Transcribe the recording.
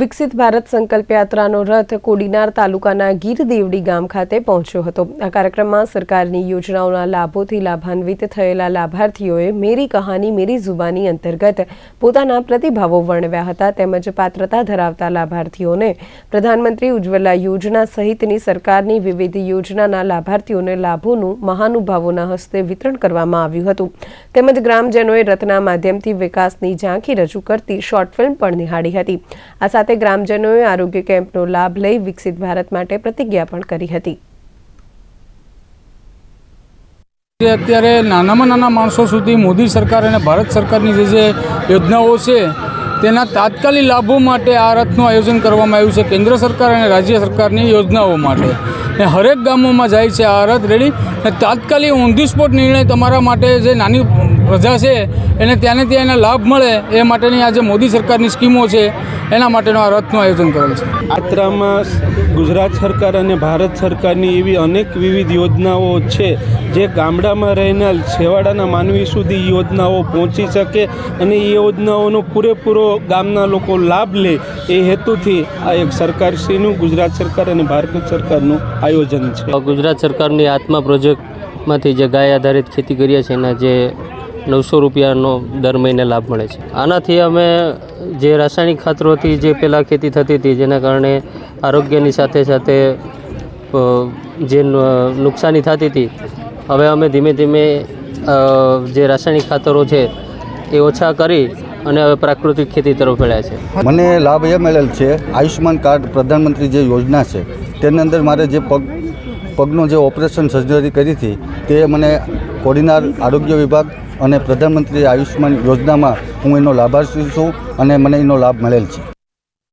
વિકસિત ભારત સંકલ્પ યાત્રાનો રથ કોડીનાર તાલુકાના ગીરદેવડી ગામ ખાતે પહોંચ્યો હતો. આ કાર્યક્રમમાં સરકારની યોજનાઓના લાભોથી લાભાન્વિત થયેલા લાભાર્થીઓએ મેરી કહાની, મેરી જુબાની અંતર્ગત પોતાના પ્રતિભાવો વર્ણવ્યા હતા તેમજ પાત્રતા ધરાવતા લાભાર્થીઓને પ્રધાનમંત્રી ઉજ્જવલા યોજના સહિતની સરકારની વિવિધ યોજનાના લાભાર્થીઓને લાભોનું મહાનુભાવોના હસ્તે વિતરણ કરવામાં આવ્યું હતું. તેમજ ગ્રામજનોએ રથના માધ્યમથી વિકાસની ઝાંખી રજૂ કરતી શોર્ટ ફિલ્મ પણ નિહાળી હતી. આ સાથે ગ્રામજનોએ આરોગ્ય કેમ્પનો લાભ લઈ વિકસિત ભારત માટે પ્રતિજ્ઞા પણ કરી હતી. અત્યારે નાનામાં નાના માણસો સુધી મોદી સરકાર અને ભારત સરકારની જે જે યોજનાઓ છે, તેના તાત્કાલિક લાભો માટે આ રથનું આયોજન કરવામાં આવ્યું છે કેન્દ્ર સરકાર અને રાજ્ય સરકારની યોજનાઓ માટે. ને હરેક ગામોમાં જાય છે આ રથ રેડી. ને તાત્કાલિક ઓન ધી સ્પોટ નિર્ણય તમારા માટે જે નાની પ્રજા છે, એને ત્યાંને ત્યાં એના લાભ મળે એ માટેની આ જે મોદી સરકારની સ્કીમો છે એના માટેનું આ રથનું આયોજન કરેલ છે. યાત્રામાં ગુજરાત સરકાર અને ભારત સરકારની એવી અનેક વિવિધ યોજનાઓ છે જે ગામડામાં રહેનાર છેવાડાના માનવી સુધી યોજનાઓ પહોંચી શકે અને એ યોજનાઓનો પૂરેપૂરો ગામના લોકો લાભ લે એ હેતુથી આ એક સરકારશ્રીનું ગુજરાત સરકાર અને ભારત સરકારનું આયોજન છે. ગુજરાત સરકારની આત્મા પ્રોજેક્ટમાંથી જે ગાય આધારિત ખેતી કરીએ છીએ એના જે નવસો રૂપિયાનો દર મહિને લાભ મળે છે. આનાથી અમે જે રાસાયણિક ખાતરોથી જે પહેલાં ખેતી થતી હતી, જેના કારણે આરોગ્યની સાથે સાથે જે નુકસાની થતી હતી, હવે અમે ધીમે ધીમે જે રાસાયણિક ખાતરો છે, એ ઓછા કરી અને હવે પ્રાકૃતિક ખેતી તરફ વળ્યા છે. મને લાભ એ મળેલ છે, આયુષ્યમાન કાર્ડ પ્રધાનમંત્રી જે યોજના છે, તેની અંદર મારે જે પગ, પગનું જે ઓપરેશન સર્જરી કરી હતી, તે મને કોડીનાર આરોગ્ય વિભાગ અને પ્રધાનમંત્રી આયુષ્યમાન યોજનામાં હું એનો લાભાર્થી છું અને મને એનો લાભ મળેલ છે.